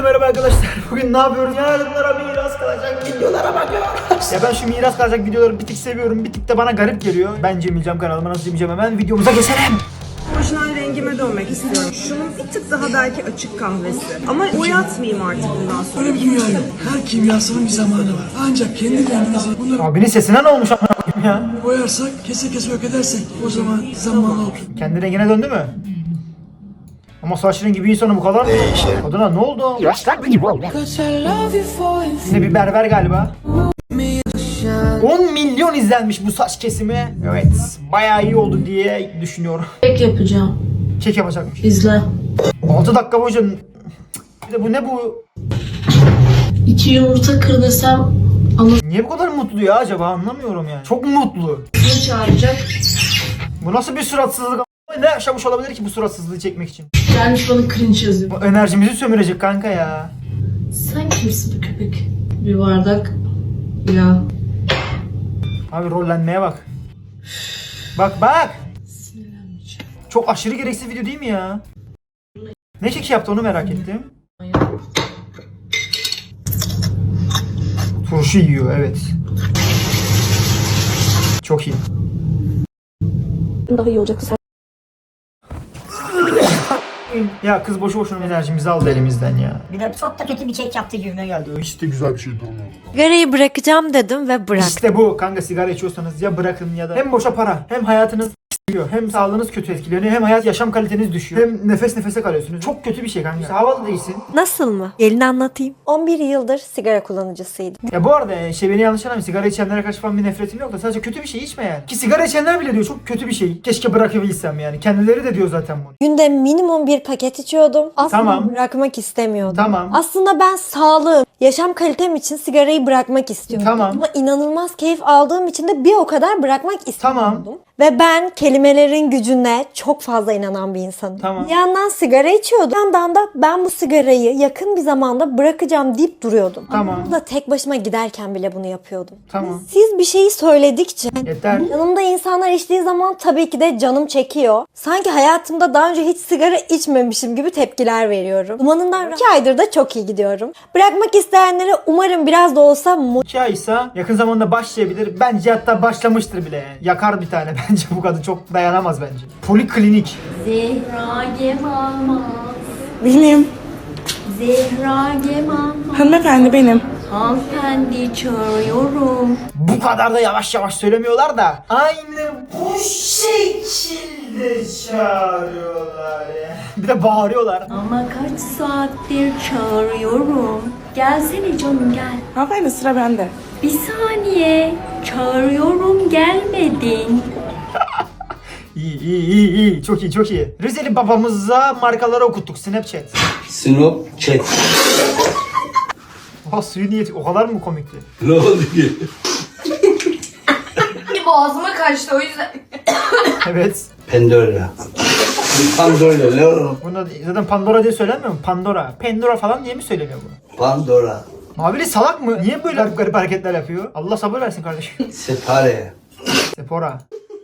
Herkese merhaba arkadaşlar. Bugün ne yapıyoruz? Yarınlara miras kalacak videolara bakıyoruz. Ya ben şu miras kalacak videoları bir tık seviyorum. Bir tık da bana garip geliyor. Ben Cem İlcem kanalıma nasıl Cem İlcem hemen videomuza geçelim. Orijinal rengime dönmek istiyorum. Şunun bir tık daha belki açık kahvesi. Ama boyatmayayım artık bundan sonra. Böyle bir dünya yok. Her kimyasının bir zamanı var. Ancak kendi rengimizi bunları Abinin sesine ne olmuş amına koyayım ya? boyarsak, kese kese yok edersek o zaman zamanı olur. Kendi rengine döndü mü? Ama saç rengi bir insana bu kadar mı? Kadına ne oldu? Yine bir berber galiba. 10 milyon izlenmiş bu saç kesimi. Evet, bayağı iyi oldu diye düşünüyorum. Kek yapacağım. Kek yapacakmış. İzle. 6 dakika boyunca... Bir de bu ne bu? İki yumurta kır desem Niye bu kadar mutlu ya acaba anlamıyorum yani. Çok mutlu. anasını çağıracak. Bu nasıl bir suratsızlık? Ne yaşamış olabilir ki bu suratsızlığı çekmek için? Gelmiş bana cringe yazıyor. Bu enerjimizi sömürecek kanka ya. Sen kimsin bu köpek? Bir bardak ya. Abi rollenmeye bak. Bak bak. Sinirlenmeyeceğim. Çok aşırı gereksiz video değil mi ya? Ne keki yaptı onu merak ettim. Turşu yiyor evet. Çok iyi. daha iyi olacak. Ya kız boşu boşuna enerjimizi aldı elimizden ya. Bir de çok da kötü bir kek yaptı gibime geldi. Hiç de güzel bir şey Sigarayı bırakacağım dedim ve bıraktım. İşte bu kanka sigara içiyorsanız ya bırakın ya da hem boşa para hem hayatınız gidiyor hem sağlığınız kötü etkileniyor hem hayat yaşam kaliteniz düşüyor hem nefes nefese kalıyorsunuz. Çok kötü bir şey kanka. İşte havalı değilsin. Nasıl mı? Gelin anlatayım. 11 yıldır sigara kullanıcısıydım. Ya bu arada e, şey beni yanlış anlamayın sigara içenlere karşı falan bir nefretim yok da sadece kötü bir şey içme yani. Ki sigara içenler bile diyor çok kötü bir şey. Keşke bırakabilsem yani. Kendileri de diyor zaten bunu. Günde minimum bir paket içiyordum. Aslında Tamam. bırakmak istemiyordum. Tamam. Aslında ben sağlığım, yaşam kalitem için sigarayı bırakmak istiyordum. Tamam. Ama inanılmaz keyif aldığım için de bir o kadar bırakmak istemiyordum. Tamam. Ve ben kelimelerin gücüne çok fazla inanan bir insanım. Tamam. Bir yandan sigara içiyordum. Bir yandan da ben bu sigarayı yakın bir zamanda bırakacağım deyip duruyordum. Tamam. Ama da tek başıma giderken bile bunu yapıyordum. Tamam. Siz bir şeyi söyledikçe Yeter. Yanımda insanlar içtiği zaman tabii ki de canım çekiyor. Sanki hayatımda daha önce hiç sigara içmemişim gibi tepkiler veriyorum. Dumanından iki aydır da çok iyi gidiyorum. Bırakmak isteyenlere umarım biraz da olsa ise yakın zamanda başlayabilir. Bence hatta başlamıştır bile yani. Yakar bir tane bence bu kadın çok dayanamaz bence. Poliklinik. Zehra Gemalmaz, Benim. Zehra Gemalmaz. Hanımefendi benim. Hanımefendi çağırıyorum. Bu kadar da yavaş yavaş söylemiyorlar da aynı bu şekilde çağırıyorlar ya. Bir de bağırıyorlar. Ama kaç saattir çağırıyorum. Gelsene canım gel. Hanımefendi sıra bende. Bir saniye. Çağırıyorum gelmedin. İyi iyi iyi iyi çok iyi çok iyi. Rizeli babamıza markaları okuttuk Snapchat. Sinop chat. Oha suyu niyeti o kadar mı komikti? Ne oldu ki? Boğazıma kaçtı o yüzden. Evet. Pandora. Pandora ne o? Bunda zaten Pandora diye söylenmiyor mu? Pandora. Pandora falan diye mi söyleniyor bunu? Pandora. Mavili salak mı? Niye böyle garip garip hareketler yapıyor? Allah sabır versin kardeşim. Separe. Sephora.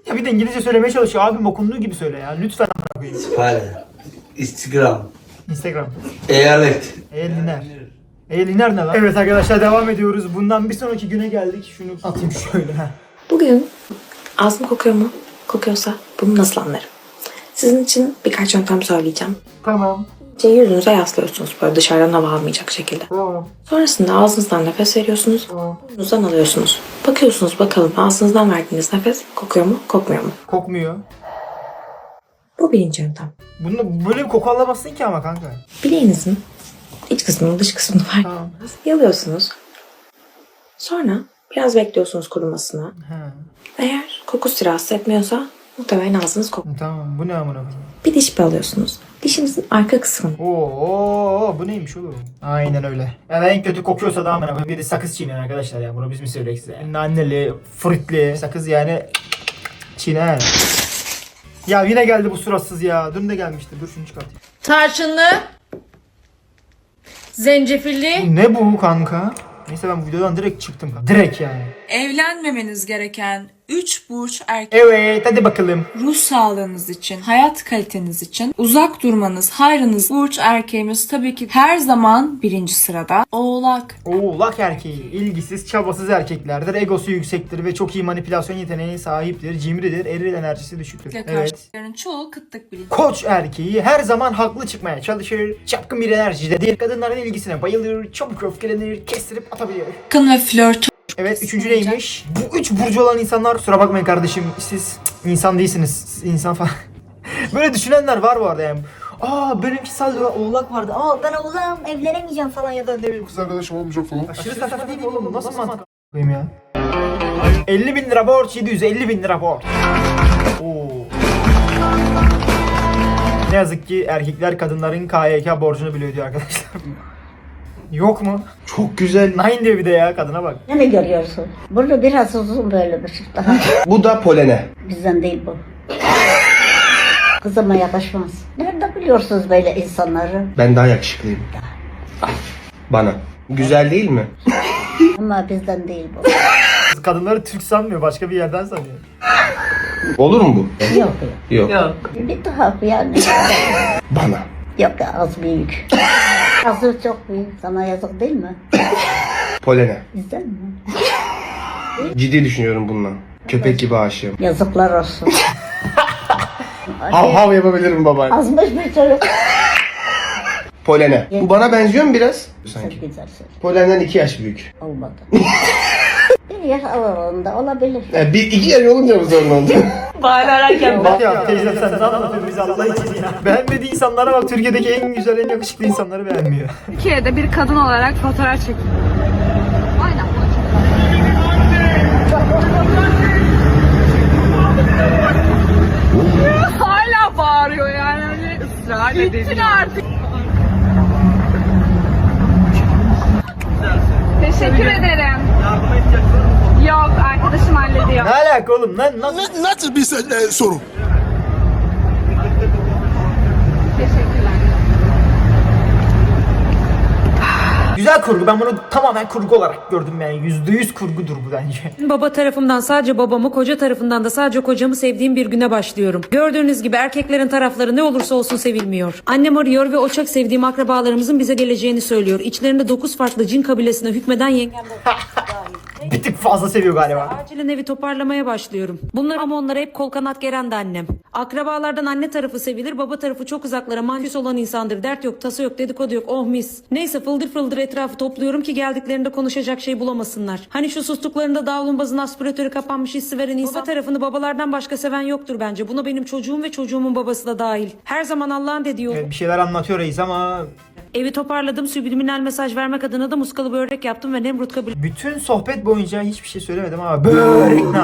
Ya bir de İngilizce söylemeye çalışıyor. Abim okunduğu gibi söyle ya. Lütfen amına koyayım. Separe. Instagram. Instagram. Eyalet. Eğliner. Eğliner ne lan? Evet arkadaşlar devam ediyoruz. Bundan bir sonraki güne geldik. Şunu atayım şöyle. ha. Bugün ağzım kokuyor mu? Kokuyorsa bunu nasıl anlarım? Sizin için birkaç yöntem söyleyeceğim. Tamam. Önce yüzünüze yaslıyorsunuz böyle dışarıdan hava almayacak şekilde. Tamam. Sonrasında ağzınızdan nefes veriyorsunuz. Tamam. Burnunuzdan alıyorsunuz. Bakıyorsunuz bakalım ağzınızdan verdiğiniz nefes kokuyor mu, kokmuyor mu? Kokmuyor. Bu birinci yöntem. Bunu böyle bir koku alamazsın ki ama kanka. Bileğinizin iç kısmını dış kısmını var. Tamam. Yalıyorsunuz. Sonra biraz bekliyorsunuz kurumasını. Ha. Eğer koku sizi rahatsız etmiyorsa muhtemelen ağzınız kokuyor. Tamam. Bu ne amına koyayım? Bir diş ipi alıyorsunuz. Dişinizin arka kısmını Oo, bu neymiş oğlum? Aynen öyle. Yani en kötü kokuyorsa da amına koyayım. Bir de sakız çiğneyin arkadaşlar ya. Bunu biz mi söyleyek size? Nanneli, fritli, sakız yani çiğne. Ya yine geldi bu suratsız ya. Dün de gelmişti. Dur şunu çıkartayım. Tarçınlı. Zencefilli. Ne bu kanka? Neyse ben bu videodan direkt çıktım. Direkt yani. Evlenmemeniz gereken 3 burç erkek Evet hadi bakalım. ruh sağlığınız için, hayat kaliteniz için uzak durmanız, hayrınız burç erkeğimiz tabii ki her zaman birinci sırada. Oğlak. Oğlak erkeği ilgisiz, çabasız erkeklerdir. Egosu yüksektir ve çok iyi manipülasyon yeteneğine sahiptir. Cimridir, eril enerjisi düşüktür. Ve Evet. çoğu kıtlık bilinci. Koç erkeği her zaman haklı çıkmaya çalışır. Çapkın bir enerjidedir. Kadınların ilgisine bayılır. Çabuk öfkelenir. Kestirip atabilir. Yakın ve flört. Evet üçüncü neymiş? Bu üç burcu olan insanlar kusura bakmayın kardeşim. Siz insan değilsiniz. Siz insan falan. Böyle düşünenler var bu arada yani. Aa benimki sadece oğlak vardı. Aa ben oğlağım evlenemeyeceğim falan ya da ne bileyim. Kız arkadaşım olmayacak falan. Aşırı saçma değil mi oğlum? Nasıl mantık a**ayım ya? 50 bin lira borç, 750 bin lira borç. Oo. Ne yazık ki erkekler kadınların KYK borcunu bile ödüyor arkadaşlar. Yok mu? Çok güzel. Nine diyor bir de ya kadına bak. Ne mi görüyorsun? Burada biraz uzun böyle bir şey daha. Bu da polene. Bizden değil bu. Kızıma yakışmaz. Nerede biliyorsunuz böyle insanları? Ben daha yakışıklıyım. Bana. Güzel değil mi? Ama bizden değil bu. Kadınları Türk sanmıyor, başka bir yerden sanıyor. Olur mu bu? Yok yok. Yok. Bir tuhaf yani. Bana. Yok ya az büyük. Azı çok büyük. Sana yazık değil mi? Polene. Bizden mi? Ciddi düşünüyorum bundan. Köpek gibi aşığım. Yazıklar olsun. Hav hav yapabilirim baba. Azmış bir çocuk. Polene. Bu bana benziyor mu biraz? Çok Sanki. güzel. Polenden iki yaş büyük. Olmadı. bir yaş aralığında olabilir. E, bir iki yaş olunca mı sorun oldu? Bak ya teyze sen ne anlatıyorsun bize Allah için ya. Beğenmediği insanlara bak Türkiye'deki en güzel en yakışıklı insanları beğenmiyor. Türkiye'de bir kadın olarak fotoğraf çekin. Aynen. Hala bağırıyor yani. Hani ısrar artık. Teşekkür ederim. Arkadaşım hallediyor. Ne alaka oğlum lan? Nasıl? Nasıl bir sorun? Teşekkürler. Güzel kurgu ben bunu tamamen kurgu olarak gördüm yani yüzde yüz kurgudur bu bence. Baba tarafımdan sadece babamı, koca tarafından da sadece kocamı sevdiğim bir güne başlıyorum. Gördüğünüz gibi erkeklerin tarafları ne olursa olsun sevilmiyor. Annem arıyor ve o çok sevdiğim akrabalarımızın bize geleceğini söylüyor. İçlerinde 9 farklı cin kabilesine hükmeden yengem de Bir tık fazla seviyor galiba. Acilen evi toparlamaya başlıyorum. Bunlar ama onlara hep kol kanat geren de annem. Akrabalardan anne tarafı sevilir, baba tarafı çok uzaklara mantis olan insandır. Dert yok, tasa yok, dedikodu yok, oh mis. Neyse fıldır fıldır etrafı topluyorum ki geldiklerinde konuşacak şey bulamasınlar. Hani şu sustuklarında davlumbazın aspiratörü kapanmış hissi veren insan. Baba tarafını babalardan başka seven yoktur bence. Buna benim çocuğum ve çocuğumun babası da dahil. Her zaman Allah'ın dediği yolu. Evet, bir şeyler anlatıyor reis ama Evi toparladım, subliminal mesaj vermek adına da muskalı börek yaptım ve Nemrut kabul bütün sohbet boyunca hiçbir şey söylemedim ama börek ne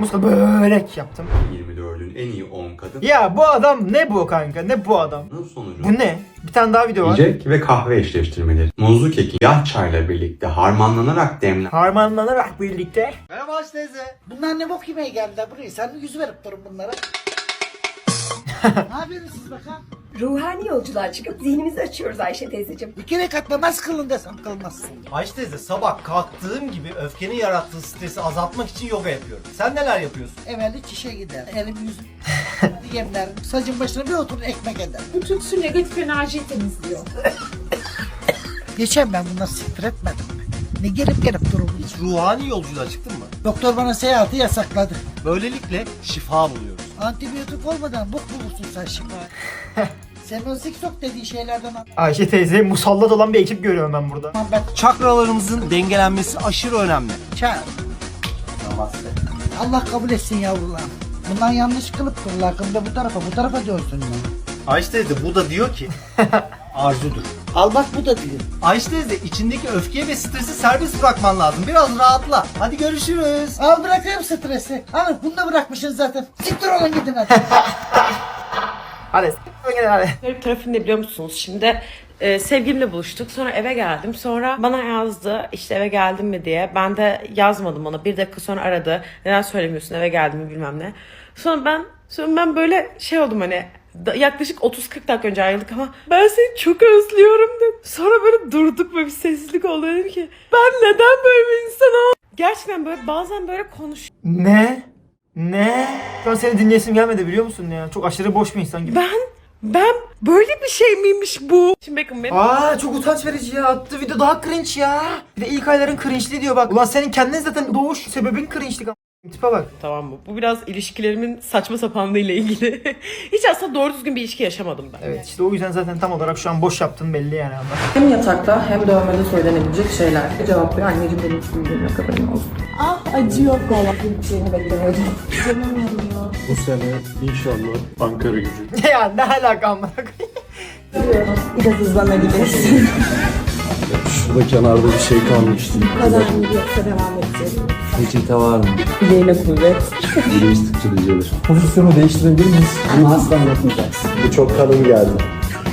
Mustafa börek yaptım. 24'ün en iyi 10 kadın Ya bu adam ne bu kanka ne bu adam? sonucu Bu ne? Bir tane daha video var. yiyecek ve kahve eşleştirmeleri. Muzlu kekin yağ çayla birlikte harmanlanarak demlen Harmanlanarak birlikte. Merhaba Aç teyze. Bunlar ne bok yemeye geldiler buraya? Sen yüz verip durun bunlara. ne yapıyorsunuz bakalım? Ruhani yolculuğa çıkıp zihnimizi açıyoruz Ayşe teyzeciğim. Bir kere katlamaz kılın desem kılmazsın. Ayşe teyze sabah kalktığım gibi öfkenin yarattığı stresi azaltmak için yoga yapıyorum. Sen neler yapıyorsun? Evveli çişe gider. Elim yüzüm yemler. Sacın başına bir oturur ekmek eder. Bütün su negatif enerjiyi temizliyor. Geçen ben bundan siktir etmedim? Ne gelip gelip durun. Hiç ruhani yolculuğa çıktın mı? Doktor bana seyahati yasakladı. Böylelikle şifa buluyoruz. Antibiyotik olmadan bok bulursun sen şifa. Semiozik sok dediği şeylerden. Ayşe teyze musallat olan bir ekip görüyorum ben burada. Ben Çakralarımızın dengelenmesi aşırı önemli. çağır. Allah kabul etsin yavrular. Bundan yanlış kılıp dururlar. Kımda bu tarafa bu tarafa dönsün ya. Ayşe teyze bu da diyor ki arzudur. Al bak bu da diyor. Ayşe teyze içindeki öfke ve stresi serbest bırakman lazım. Biraz rahatla. Hadi görüşürüz. Al bırakıyorum stresi. Al bunu da bırakmışsın zaten. Siktir olun gidin hadi. Hadi. Garip tarafı ne biliyor musunuz? Şimdi e, sevgilimle buluştuk. Sonra eve geldim. Sonra bana yazdı işte eve geldin mi diye. Ben de yazmadım ona. Bir dakika sonra aradı. Neden söylemiyorsun eve geldim mi bilmem ne. Sonra ben sonra ben böyle şey oldum hani yaklaşık 30-40 dakika önce ayrıldık ama ben seni çok özlüyorum dedim. Sonra böyle durduk böyle bir sessizlik oldu dedim ki ben neden böyle bir insan oldum? Gerçekten böyle bazen böyle konuş. Ne? Ne? An seni dinleyesim gelmedi biliyor musun ya? Çok aşırı boş bir insan gibi. Ben ben böyle bir şey miymiş bu? Şimdi bakın benim Aa çok utanç verici ya. Attığı video daha cringe ya. Bir de ilk ayların cringe'li diyor bak. Ulan senin kendin zaten doğuş sebebin cringe'lik. Tipe bak. tamam mı? Bu biraz ilişkilerimin saçma sapanlığı ile ilgili. Hiç aslında doğru düzgün bir ilişki yaşamadım ben. Evet işte o yüzden zaten tam olarak şu an boş yaptın belli yani anladın. Hem yatakta hem dövmede söylenebilecek şeyler. Cevap ver anneciğim benim ismim benim haberin olsun. Ah acıyor falan. Bir şeyini beklemiyordum. Canım yanıyor. Bu sene inşallah Ankara gücü. ya ne alaka amına koyayım? Biraz hızlanabilirsin. Şurada kenarda bir şey kalmıştı. Bu kadar mı yoksa devam edeceğim. Peçete var mı? Bileğine kuvvet. Bileği sıkça düzelir. Pozisyonu değiştirebilir miyiz? Ama asla yapmayacaksın. Bu çok kalın geldi.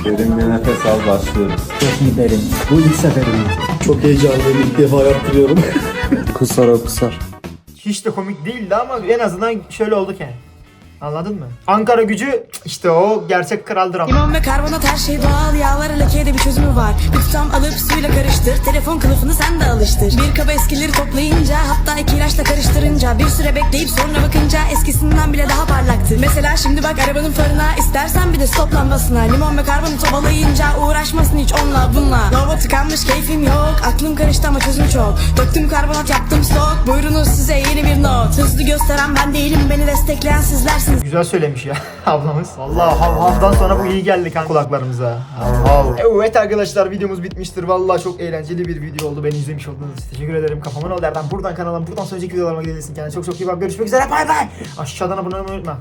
Derin bir nefes al başlıyoruz. Çok iyi derin. Bu ilk seferim. Çok heyecanlıyım. İlk defa yaptırıyorum. kusar o kusar. Hiç de komik değildi ama en azından şöyle olduk yani. Anladın mı? Ankara gücü işte o gerçek kraldır ama. Limon ve karbonat her şey doğal yağlara lekeye de bir çözümü var. Bir alıp suyla karıştır. Telefon kılıfını sen de alıştır. Bir kaba eskileri toplayınca hatta iki ilaçla karıştırınca bir süre bekleyip sonra bakınca eskisinden bile daha parlaktır. Mesela şimdi bak arabanın farına istersen bir de stop lambasına. Limon ve karbonat ovalayınca uğraşmasın hiç onunla bununla. Lavabo tıkanmış keyfim yok. Aklım karıştı ama çözüm çok. Döktüm karbonat yaptım stok. Buyurunuz size yeni bir not. Hızlı gösteren ben değilim beni destekleyen sizlersiniz. Güzel söylemiş ya ablamız. Vallahi hav havdan sonra bu iyi geldi kan kulaklarımıza. Hav hav. Evet arkadaşlar videomuz bitmiştir. Vallahi çok eğlenceli bir video oldu. Beni izlemiş olduğunuz için teşekkür ederim. Kafamın ol derden buradan kanalıma buradan sonraki videolarıma gelirsin. Kendine çok çok iyi bak. Görüşmek üzere. Bay bay. Aşağıdan abone olmayı unutma.